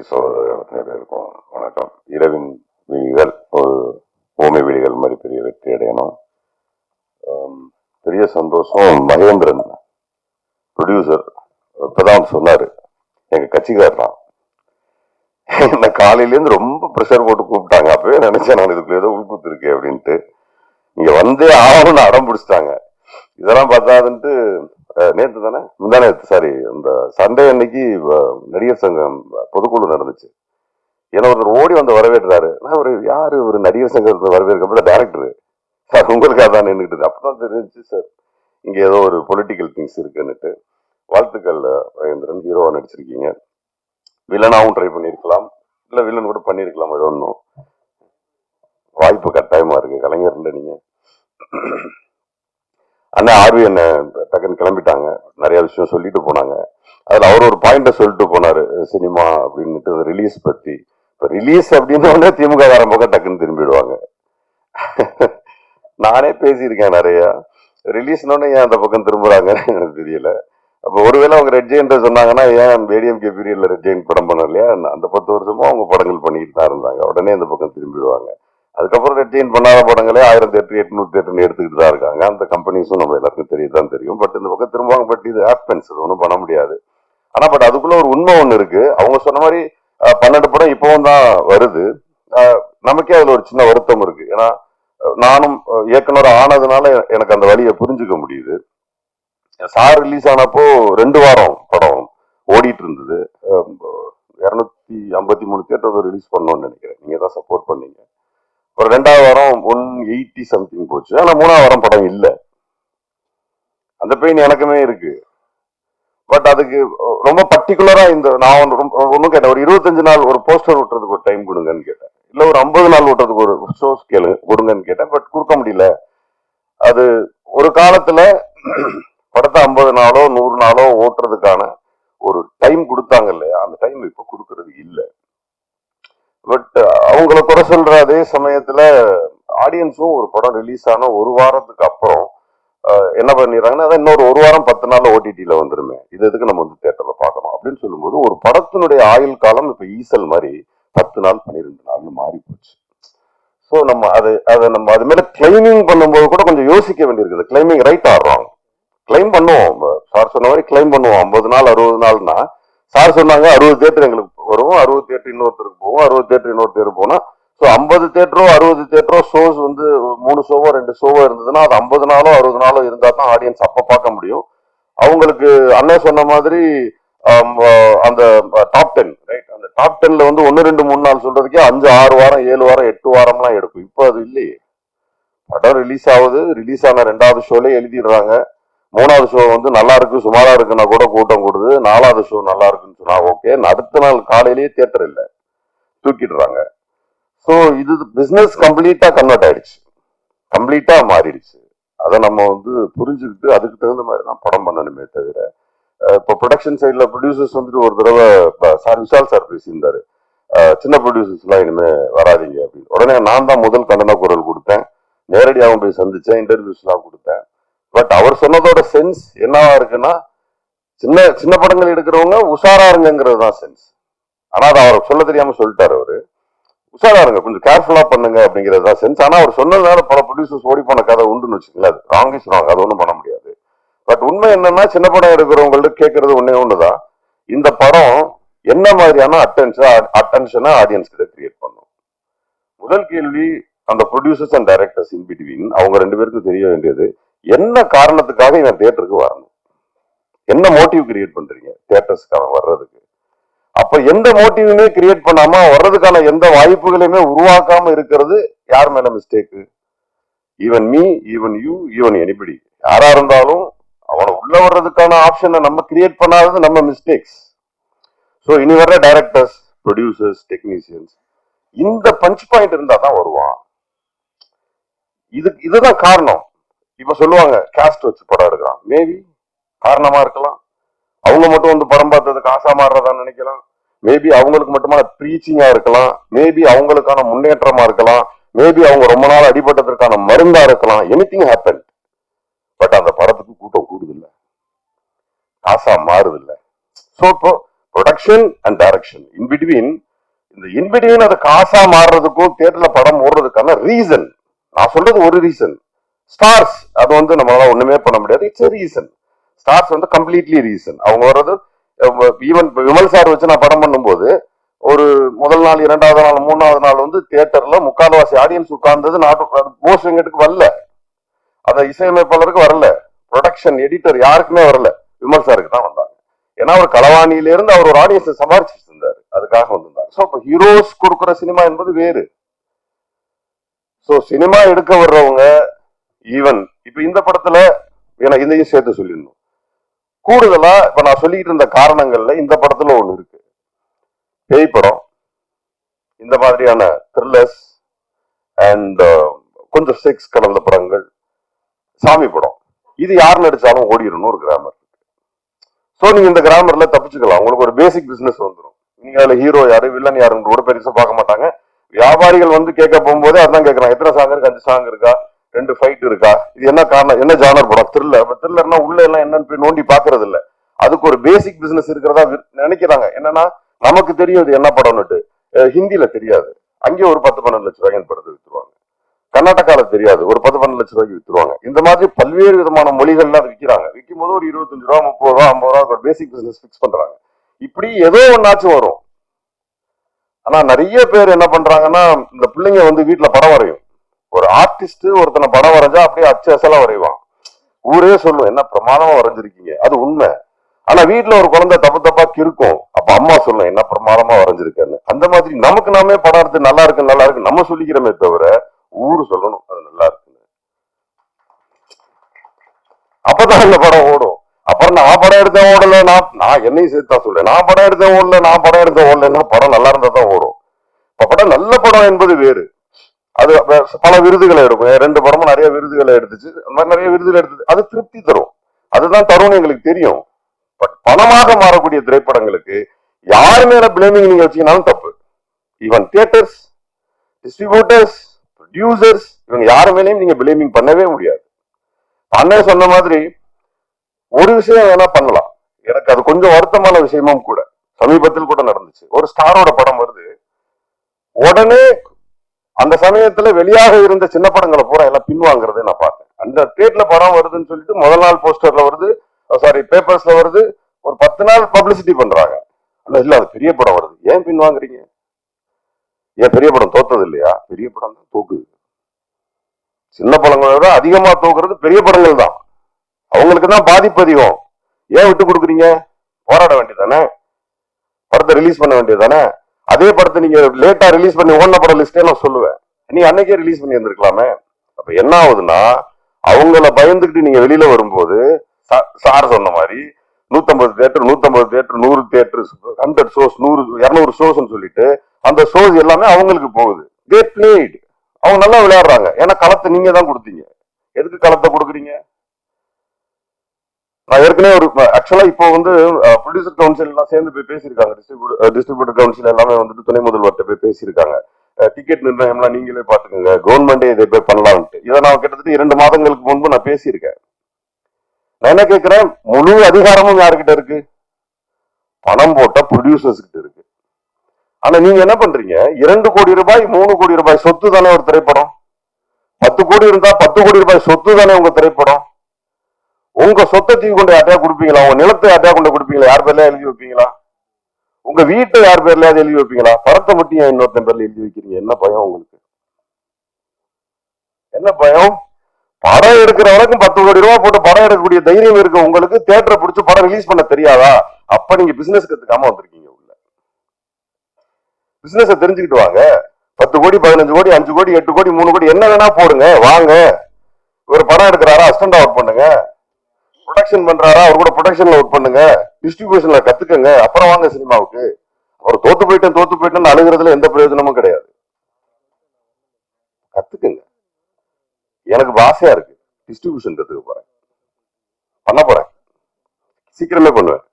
கவி சோதரர் அத்தனை பேருக்கும் வணக்கம். இரவின் விழிகள் ஒரு ஓமை விழிகள் மாதிரி பெரிய வெற்றி அடையணும். பெரிய சந்தோஷம். மகேந்திரன் ப்ரொடியூசர் இப்பதான் சொன்னாரு. எங்க கட்சிக்காரர் தான் என்ன காலையிலேருந்து ரொம்ப ப்ரெஷர் போட்டு கூப்பிட்டாங்க. அப்பவே நினைச்சேன் நான் இதுக்குள்ள ஏதோ உள்குத்து இருக்கே அப்படின்ட்டு. இங்க வந்தே ஆகணும்னு அடம் பிடிச்சிட்டாங்க. இதெல்லாம் பார்த்தாதுன்ட்டு நேற்று தானே முந்தானே சாரி இந்த சண்டே அன்னைக்கு நடிகர் சங்கம் பொதுக்குழு நடந்துச்சு. ஏன்னா ஒருத்தர் ஓடி வந்து வரவேற்றாரு. நான் ஒரு யாரு ஒரு நடிகர் சங்கத்தை வரவேற்கப்பட டேரக்டர் சார் உங்களுக்காக தான் நின்றுட்டு அப்பதான் தெரிஞ்சு சார் இங்கே ஏதோ ஒரு பொலிட்டிக்கல் திங்ஸ் இருக்குன்னுட்டு. வாழ்த்துக்கள் மகேந்திரன். ஹீரோவாக நடிச்சிருக்கீங்க. வில்லனாகவும் ட்ரை பண்ணியிருக்கலாம். இல்லை வில்லன் கூட பண்ணியிருக்கலாம் ஏதோ ஒன்றும் வாய்ப்பு கட்டாயமாக இருக்குது கலைஞர்ல நீங்கள் அண்ணா ஆர்வி என்ன டக்குன்னு கிளம்பிட்டாங்க. நிறைய விஷயம் சொல்லிட்டு போனாங்க. அதுல அவர் ஒரு பாயிண்ட சொல்லிட்டு போனாரு சினிமா அப்படின்னுட்டு ரிலீஸ் பத்தி. இப்ப ரிலீஸ் அப்படின்னு திமுக கார பக்கம் டக்குன்னு திரும்பிடுவாங்க. நானே பேசியிருக்கேன் நிறைய. ரிலீஸ்னோடனே ஏன் அந்த பக்கம் திரும்புறாங்கன்னு எனக்கு தெரியல. அப்ப ஒருவேளை அவங்க ரெட் ஜெயின் சொன்னாங்கன்னா ஏன் ஏடிஎம்கே பீரியட்ல ரெட் ஜெயின் படம் பண்ணலையா? அந்த பத்து வருஷமும் அவங்க படங்கள் பண்ணிட்டு தான் இருந்தாங்க. உடனே அந்த பக்கம் திரும்பிடுவாங்க. அதுக்கப்புறம் ரெட்டியின் பண்ணாத படங்களே ஆயிரத்தி எட்டு எட்நூத்தி எட்டுன்னு எடுத்துக்கிட்டு தான் இருக்காங்க. அந்த கம்பெனிஸும் நம்ம எல்லாருக்கும் தெரியதான் தெரியும். பட் இந்த பக்கம் திரும்புவாங்க பட் இது ஹேப்பன்ஸ் இது ஒன்றும் பண்ண முடியாது. ஆனா பட் அதுக்குள்ள ஒரு உண்மை ஒன்று இருக்கு. அவங்க சொன்ன மாதிரி பன்னெண்டு படம் இப்பவும் தான் வருது. நமக்கே அதுல ஒரு சின்ன வருத்தம் இருக்கு. ஏன்னா நானும் இயக்குனர் ஆனதுனால எனக்கு அந்த வழியை புரிஞ்சுக்க முடியுது. சார் ரிலீஸ் ஆனப்போ ரெண்டு வாரம் படம் ஓடிட்டு இருந்தது. இரநூத்தி ஐம்பத்தி மூணு தேட்டர் ரிலீஸ் பண்ணோம்னு நினைக்கிறேன். நீங்க தான் சப்போர்ட் பண்ணீங்க. ஒரு ரெண்டாவது வாரம் ஒன் எயிட்டி சம்திங் போச்சு. ஆனா மூணாவது வாரம் படம் இல்லை. அந்த பெயின் எனக்குமே இருக்கு. பட் அதுக்கு ரொம்ப பர்டிகுலரா இந்த நான் ஒண்ணு ரொம்ப- ஒன்றும் கேட்டேன். ஒரு இருபத்தஞ்சு நாள் ஒரு போஸ்டர் ஓட்டுறதுக்கு ஒரு டைம் கொடுங்கன்னு கேட்டேன். இல்ல ஒரு ஐம்பது நாள் ஓட்டுறதுக்கு ஒரு ஷோஸ் கேளு கொடுங்கன்னு கேட்டேன். பட் கொடுக்க முடியல. அது ஒரு காலத்துல படத்தை ஐம்பது நாளோ நூறு நாளோ ஓட்டுறதுக்கான ஒரு டைம் கொடுத்தாங்க இல்லையா? அந்த டைம் இப்போ கொடுக்கறது இல்லை. பட் uh, அவங்கள குறை சொல்ற அதே சமயத்துல ஆடியன்ஸும் ஒரு படம் ரிலீஸ் ஆன ஒரு வாரத்துக்கு அப்புறம் என்ன பண்ணிடுறாங்கன்னா அதான் இன்னொரு ஒரு வாரம் பத்து நாள்ல ஓடிடியில வந்துருமே. இது எதுக்கு நம்ம வந்து தேட்டர்ல பார்க்கணும்? அப்படின்னு சொல்லும்போது ஒரு படத்தினுடைய ஆயுள் காலம் இப்ப ஈசல் மாதிரி பத்து நாள் பன்னிரெண்டு நாள்னு மாறி போச்சு ஸோ நம்ம அது அதை நம்ம அது மேல கிளைமிங் பண்ணும்போது கூட கொஞ்சம் யோசிக்க வேண்டியிருக்குது. கிளைமிங் ரைட் ஆடுறோம் கிளைம் பண்ணுவோம். சார் சொன்ன மாதிரி கிளைம் பண்ணுவோம். ஐம்பது நாள் அறுபது நாள்னா சார் சொன்னாங்க அறுபது தேட்டர் எங்களுக்கு வரும். அறுபது தேட்டர் இன்னொருத்தருக்கு போகும் அறுபது தேட்டர் இன்னொரு தேர் போனால் ஸோ ஐம்பது தேட்டரோ அறுபது தேட்டரோ ஷோஸ் வந்து மூணு ஷோவோ ரெண்டு ஷோவோ இருந்ததுன்னா அது ஐம்பது நாளோ அறுபது நாளோ இருந்தால் தான் ஆடியன்ஸ் அப்போ பார்க்க முடியும். அவங்களுக்கு அண்ணன் சொன்ன மாதிரி அந்த டாப் டென் ரைட் அந்த டாப் டென்ல வந்து ஒன்று ரெண்டு மூணு நாள் சொல்றதுக்கே அஞ்சு ஆறு வாரம் ஏழு வாரம் எட்டு வாரம்லாம் எடுக்கும். இப்போ அது இல்லையே. படம் ரிலீஸ் ஆகுது. ரிலீஸ் ஆன ரெண்டாவது ஷோலே எழுதிடுறாங்க. மூணாவது ஷோ வந்து நல்லா இருக்கு சுமாரா இருக்குன்னா கூட கூட்டம் கூடுது. நாலாவது ஷோ நல்லா இருக்குன்னு சொன்னா ஓகே அடுத்த நாள் காலையிலேயே தியேட்டர் இல்லை. தூக்கிடுறாங்க. ஸோ இது பிஸ்னஸ் கம்ப்ளீட்டா கன்வெர்ட் ஆயிடுச்சு. கம்ப்ளீட்டா மாறிடுச்சு. அதை நம்ம வந்து புரிஞ்சுக்கிட்டு அதுக்கு தகுந்த மாதிரி தான் படம் பண்ணணுமே தவிர இப்போ ப்ரொடக்ஷன் சைடில் ப்ரொடியூசர்ஸ் வந்துட்டு ஒரு தடவை சார் விஷால் சார் பேசியிருந்தார். சின்ன ப்ரொடியூசர்ஸ்லாம் இனிமேல் வராதிங்க வராதீங்க அப்படின்னு. உடனே நான் தான் முதல் கண்டன குரல் கொடுத்தேன். நேரடியாகவும் போய் சந்தித்தேன் இன்டர்வியூஸ்லாம் கொடுத்தேன். பட் அவர் சொன்னதோட சென்ஸ் என்னவா இருக்குன்னா சின்ன சின்ன படங்கள் எடுக்கிறவங்க உஷாரா இருங்கிறது தான் சென்ஸ் ஆனா அதை அவர் சொல்ல தெரியாம சொல்லிட்டாரு அவரு. உஷாரா இருங்க கொஞ்சம் கேர்ஃபுல்லா பண்ணுங்க அப்படிங்கிறது தான் சென்ஸ் ஆனா அவர் சொன்னதுனால பல ப்ரொடியூசர்ஸ் ஓடி போன கதை உண்டுன்னு வச்சுங்களேன் அது ராங் இஸ் ராங் அது ஒன்றும் பண்ண முடியாது. பட் உண்மை என்னன்னா சின்ன படம் எடுக்கிறவங்கள்ட்ட கேட்கறது ஒண்ணே ஒண்ணுதான். இந்த படம் என்ன மாதிரியான அட்டென்ஷன் அட்டென்ஷனை ஆடியன்ஸ் கிட்ட கிரியேட் பண்ணும்? முதல் கேள்வி அந்த producers and directors in between அவங்க ரெண்டு பேருக்கும் தெரிய வேண்டியது என்ன காரணத்துக்காக இவன் தேட்டருக்கு வரணும்? என்ன மோட்டிவ் கிரியேட் பண்றீங்க? தியேட்டர்ஸ்க்காக வர்றதுக்கு. அப்ப எந்த மோட்டிவுமே கிரியேட் பண்ணாம வர்றதுக்கான எந்த வாய்ப்புகளையுமே உருவாக்காம இருக்கிறது யார் மேல mistake even me even you even anybody யாரா இருந்தாலும் அவனை உள்ள வர்றதுக்கான ஆப்ஷனை நம்ம கிரியேட் பண்ணாதது நம்ம மிஸ்டேக்ஸ் ஸோ இனி வர்ற டைரக்டர்ஸ் ப்ரொடியூசர்ஸ் டெக்னீசியன்ஸ் இந்த பஞ்ச் பாயிண்ட் இருந்தா தான் வருவான். இது இதுதான் காரணம். இப்ப சொல்லுவாங்க காஸ்ட் வச்சு படம் எடுக்கிறான் மேபி காரணமா இருக்கலாம். அவங்க மட்டும் வந்து படம் பார்த்ததுக்கு ஆசா மாறுறதா நினைக்கலாம். மேபி அவங்களுக்கு மட்டுமான ப்ரீச்சிங்கா இருக்கலாம். மேபி அவங்களுக்கான முன்னேற்றமா இருக்கலாம். மேபி அவங்க ரொம்ப நாள் அடிபட்டதற்கான மருந்தா இருக்கலாம். எனிதிங் ஹேப்பன் பட் அந்த படத்துக்கு கூட்டம் கூடுதில்லை. காசா மாறுதில்ல. ஸோ இப்போ production and direction in between இந்த இன்பிட்வீன் அது காசா மாறுறதுக்கும் தேட்டரில் படம் ஓடுறதுக்கான ரீசன் நான் சொல்றது ஒரு ரீசன் ஸ்டார்ஸ் அது வந்து நம்மளால ஒண்ணுமே பண்ண முடியாது. இட்ஸ் ரீசன் ஸ்டார்ஸ் வந்து கம்ப்ளீட்லி ரீசன் அவங்க வர்றது ஈவன் விமல் சார் வச்சு நான் படம் பண்ணும்போது ஒரு முதல் நாள் இரண்டாவது நாள் மூணாவது நாள் வந்து தியேட்டர்ல முக்கால்வாசி ஆடியன்ஸ் உட்கார்ந்தது நாட்டு மோஸ்ட் வெங்கட்டுக்கு வரல. அதை இசையமைப்பாளருக்கு வரல. ப்ரொடக்ஷன் எடிட்டர் யாருக்குமே வரல. விமல் சாருக்கு தான் வந்தாங்க. ஏன்னா அவர் களவாணியிலிருந்து அவர் ஒரு ஆடியன்ஸை சம்பாரிச்சிட்டு இருந்தார். அதுக்காக வந்திருந்தாங்க ஸோ இப்போ ஹீரோஸ் கொடுக்குற சினிமா என்பது வேறு. ஸோ சினிமா எடுக்க வர்றவங்க ஈவன் இப்ப இந்த படத்துல ஏன்னா இதையும் சேர்த்து சொல்லிடணும். கூடுதலா இப்ப நான் சொல்லிட்டு இருந்த காரணங்கள்ல இந்த படத்துல ஒண்ணு இருக்கு. பேய் படம் இந்த மாதிரியான த்ரில்லர்ஸ் அண்ட் uh, கொஞ்சம் செக்ஸ் கலந்த படங்கள் சாமி படம். இது யார் நடிச்சாலும் ஓடிடணும் ஒரு கிராமர் ஸோ நீங்க இந்த கிராமர்ல தப்பிச்சுக்கலாம். உங்களுக்கு ஒரு பேசிக் பிசினஸ் வந்துடும் நீங்க அதுல ஹீரோ யாரு வில்லன் யாருன்னு கூட பெருசா பார்க்க மாட்டாங்க. வியாபாரிகள் வந்து கேட்க போகும்போது அதான் கேட்கறாங்க எத்தனை சாங் இருக்கு? அஞ்சு சாங் இருக்கா? ரெண்டு ஃபைட் இருக்கா? இது என்ன காரணம்? என்ன ஜானர் படம்? த்ரில்லர் த்ரில்லர்னா உள்ள எல்லாம் என்னன்னு போய் நோண்டி பாக்குறது இல்ல. அதுக்கு ஒரு பேசிக் பிசினஸ் இருக்கிறதா நினைக்கிறாங்க. என்னன்னா நமக்கு தெரியும் இது என்ன படம்னுட்டு ஹிந்தியில ஹிந்தில தெரியாது. அங்கே ஒரு பத்து பன்னெண்டு லட்சம் ரூபாய்க்கு படத்தை வித்துருவாங்க. கர்நாடகால தெரியாது. ஒரு பத்து பன்னெண்டு லட்சம் ரூபாய்க்கு வித்துருவாங்க. இந்த மாதிரி பல்வேறு விதமான மொழிகள்லாம் விற்கிறாங்க விற்கும் போது ஒரு இருபத்தஞ்சு ரூபா முப்பது ரூபா ஐம்பது ரூபா ஒரு பேசிக் பிசினஸ் ஃபிக்ஸ் பண்றாங்க. இப்படி ஏதோ ஒன்னாச்சும் வரும். ஆனா நிறைய பேர் என்ன பண்றாங்கன்னா இந்த பிள்ளைங்க வந்து வீட்டுல படம் வரையும். ஒரு ஆர்டிஸ்ட் ஒருத்தனை படம் வரைஞ்சா அப்படியே அச்சு அசலா வரைவான். ஊரே சொல்லும் என்ன பிரமாதமா வரைஞ்சிருக்கீங்க? அது உண்மை. ஆனா வீட்டுல ஒரு குழந்தை தப்பு தப்பா கிறுக்கும். அப்ப அம்மா சொல்லும் என்ன பிரமாதமா வரைஞ்சிருக்கேன்னு. அந்த மாதிரி நமக்கு நாமே படம் எடுத்து நல்லா இருக்கு நல்லா இருக்கு நம்ம சொல்லிக்கிறோமே தவிர ஊரு சொல்லணும் அது நல்லா இருக்குன்னு. அப்பதான் இந்த படம் ஓடும். அப்புறம் நான் படம் எடுத்த ஓடல நான் நான் என்னையும் சேர்த்தா தான் சொல்றேன் நான் படம் எடுத்த ஓடல நான் படம் எடுத்த ஓடலன்னா படம் நல்லா இருந்தா தான் ஓடும். இப்ப படம் நல்ல படம் என்பது வேறு. அது பல விருதுகளை எடுக்கும். ரெண்டு படமும் நிறைய விருதுகளை எடுத்துச்சு. அந்த மாதிரி நிறைய விருதுகள் எடுத்துச்சு அது திருப்தி தரும். அதுதான் தரும்னு எங்களுக்கு தெரியும். பட் பணமாக மாறக்கூடிய திரைப்படங்களுக்கு யார் மேல பிளேமிங் நீங்க வச்சீங்கனாலும் தப்பு. ஈவன் தியேட்டர்ஸ் டிஸ்ட்ரிபியூட்டர்ஸ் ப்ரொடியூசர்ஸ் இவங்க யார் மேலேயும் நீங்க பிளேமிங் பண்ணவே முடியாது. அண்ணன் சொன்ன மாதிரி ஒரு விஷயம் வேணா பண்ணலாம். எனக்கு அது கொஞ்சம் வருத்தமான விஷயமும் கூட. சமீபத்தில் கூட நடந்துச்சு. ஒரு ஸ்டாரோட படம் வருது. உடனே அந்த சமயத்துல வெளியாக இருந்த சின்ன படங்களை பூரா எல்லாம் பின்வாங்குறதை நான் பார்த்தேன். அந்த தேட்ல படம் வருதுன்னு சொல்லிட்டு முதல் நாள் போஸ்டர்ல வருது சாரி பேப்பர்ஸ்ல வருது. ஒரு பத்து நாள் பப்ளிசிட்டி பண்றாங்க. ஆனா இல்ல அது பெரிய படம் வருது. ஏன் பின்வாங்குறீங்க? ஏன் பெரிய படம் தோத்தது இல்லையா? பெரிய படம் தான் தோக்குது. சின்ன படங்களை விட அதிகமா தோக்குறது பெரிய படங்கள் தான். அவங்களுக்கு தான் பாதிப்பு அதிகம். ஏன் விட்டு கொடுக்குறீங்க? போராட வேண்டியதானே படத்தை ரிலீஸ் பண்ண வேண்டியதானே அதே படத்தை நீங்க லேட்டா ரிலீஸ் பண்ணி ஓன படம் லிஸ்டே நான் சொல்லுவேன். நீ அன்னைக்கே ரிலீஸ் பண்ணி இருந்திருக்கலாமே. அப்ப என்ன ஆகுதுன்னா அவங்கள பயந்துக்கிட்டு நீங்க வெளியில வரும்போது சா- சார் சொன்ன மாதிரி நூத்தம்பது தேட்டர் நூத்தம்பது தேட்டர் நூறு தேட்டர் ஹண்ட்ரட் ஷோஸ் நூறு இரநூறு ஷோஸ்னு சொல்லிட்டு அந்த ஷோஸ் எல்லாமே அவங்களுக்கு போகுது. தே பிளேட் அவங்க நல்லா விளையாடுறாங்க. ஏன்னா களத்தை நீங்க தான் கொடுத்தீங்க. எதுக்கு களத்தை கொடுக்குறீங்க? நான் ஏற்கனவே ஒரு ஆக்சுவலா இப்போ வந்து ப்ரொடியூசர் கவுன்சில் எல்லாம் சேர்ந்து போய் பேசியிருக்காங்க. டிஸ்ட்ரிபியூட்டர் டிஸ்ட்ரிபியூட்டர் கவுன்சில் எல்லாமே வந்துட்டு துணை முதல்வர்கிட்ட போய் பேசியிருக்காங்க. டிக்கெட் நிர்ணயம்லாம் நீங்களே பாத்துக்கோங்க கவர்மெண்டே இதை போய் பண்ணலாம்ட்டு இதை நான் கிட்டத்தட்ட இரண்டு மாதங்களுக்கு முன்பு நான் பேசியிருக்கேன். நான் என்ன கேட்கிறேன்? முழு அதிகாரமும் யாருக்கிட்ட இருக்கு? பணம் போட்ட ப்ரொடியூசர்ஸ் கிட்ட இருக்கு. ஆனா நீங்க என்ன பண்றீங்க? இரண்டு கோடி ரூபாய் மூணு கோடி ரூபாய் சொத்து தானே ஒரு திரைப்படம்? பத்து கோடி இருந்தா பத்து கோடி ரூபாய் சொத்து தானே உங்க திரைப்படம்? உங்க சொத்தை கொண்டு யார்ட்டா கொடுப்பீங்களா? உங்க நிலத்தை யார்ட்டா கொண்டு கொடுப்பீங்களா? யார் பேர்ல எழுதி வைப்பீங்களா? உங்க வீட்டை யார் பேர்ல எழுதி வைப்பீங்களா? படத்தை மட்டும் ஏன் இன்னொருத்தன் பேர்ல எழுதி வைக்கிறீங்க? என்ன பயம் உங்களுக்கு? என்ன பயம்? படம் எடுக்கிற வரைக்கும் பத்து கோடி ரூபாய் போட்டு படம் எடுக்கக்கூடிய தைரியம் இருக்கு உங்களுக்கு தேட்டரை பிடிச்சு படம் ரிலீஸ் பண்ண தெரியாதா? அப்ப நீங்க பிசினஸ் கத்துக்காம வந்திருக்கீங்க உள்ள. பிசினஸ் தெரிஞ்சுக்கிட்டு வாங்க. பத்து கோடி பதினஞ்சு கோடி அஞ்சு கோடி எட்டு கோடி மூணு கோடி என்ன வேணா போடுங்க வாங்க. ஒரு படம் எடுக்கிறாரா? அஸ்டண்ட் அவுட் பண்ணுங்க. ப்ரொடக்ஷன் பண்றாரா? அவர் கூட ப்ரொடக்ஷன்ல ஒர்க் பண்ணுங்க. டிஸ்ட்ரிபியூஷன்ல கத்துக்கங்க. அப்புறம் வாங்க சினிமாவுக்கு. அவர் தோத்து போயிட்டேன் தோத்து போயிட்டேன்னு அழுகுறதுல எந்த பிரயோஜனமும் கிடையாது. கத்துக்குங்க. எனக்கு ஆசையா இருக்கு. டிஸ்ட்ரிபியூஷன் கத்துக்க போறேன். பண்ண போறேன். சீக்கிரமே பண்ணுவேன்.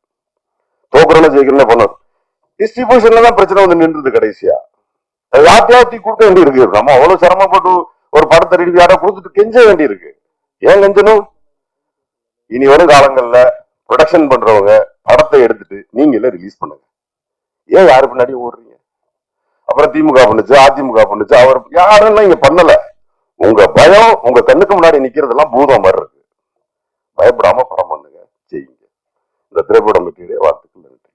தோக்குறேன்னு ஜெயிக்கிறேன்னு பண்ணுவேன் டிஸ்ட்ரிபியூஷன்ல தான் பிரச்சனை வந்து நின்றுது கடைசியா. அது யார்ட்டையாவது கொடுக்க வேண்டி இருக்கு நம்ம அவ்வளவு சிரமப்பட்டு ஒரு படத்தை ரெடி யாரோ கொடுத்துட்டு கெஞ்ச வேண்டி இருக்கு ஏன் கெஞ்சணும்? இனி வரும் காலங்கள்ல ப்ரொடக்ஷன் பண்றவங்க படத்தை எடுத்துட்டு நீங்களே ரிலீஸ் பண்ணுங்க. ஏன் யாரு பின்னாடி ஓடுறீங்க? அப்புறம் திமுக பண்ணுச்சு அதிமுக பண்ணுச்சு அவர் யாரெல்லாம் இங்க பண்ணல? உங்க பயம் உங்க கண்ணுக்கு முன்னாடி நிக்கிறதெல்லாம் பூதம் மாதிரி இருக்கு. பயப்படாம படம் பண்ணுங்க செய்யுங்க இந்த திரைப்படம் பற்றிய வாழ்த்துக்கள் நன்றி.